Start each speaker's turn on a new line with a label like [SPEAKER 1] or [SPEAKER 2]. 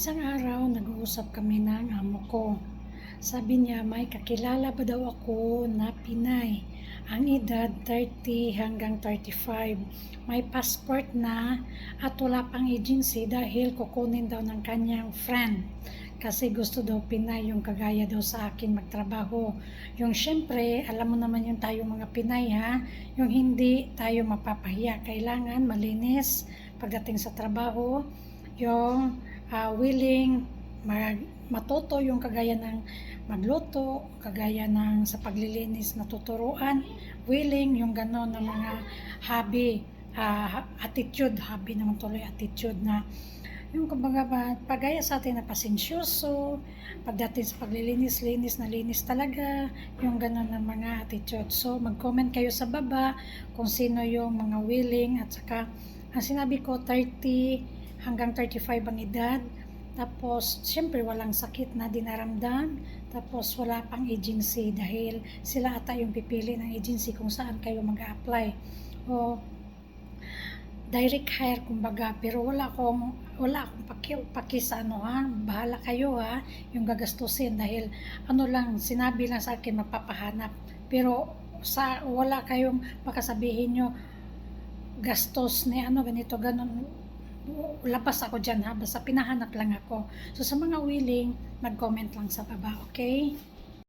[SPEAKER 1] Isang araw, nag-uusap kami ng amo ko. Sabi niya, may kakilala ba daw ako na Pinay? Ang edad 30 hanggang 35. May passport na at wala pang agency dahil kukunin daw ng kanyang friend. Kasi gusto daw Pinay yung kagaya daw sa akin magtrabaho. Yung syempre, alam mo naman yung tayo mga Pinay ha, yung hindi tayo mapapahiya. Kailangan malinis pagdating sa trabaho, yung ah, willing mag, matuto yung kagaya ng magluto, kagaya ng sa paglilinis na tuturuan, willing yung ganon na mga hobby, ah, attitude, hobby naman tuloy attitude na yung kumbaga ba, pagaya sa atin na pasensyoso, pagdating sa paglilinis-linis na linis talaga, yung ganon na mga attitude. So, mag-comment kayo sa baba kung sino yung mga willing at saka, ang sinabi ko, 30 hanggang 35 ang edad. Tapos, syempre, walang sakit na dinaramdam. Tapos, wala pang agency dahil sila ata yung pipili ng agency kung saan kayo mag-apply. O, direct hire kumbaga pero wala akong wala akong paki, paki sa ano ha bahala kayo ha yung gagastusin dahil ano lang sinabi lang sa akin mapapahanap pero sa wala kayong makasabihin nyo gastos ni ano ganito ganon labas ako dyan ha? Basta pinahanap lang ako. So sa mga willing mag comment lang sa baba okay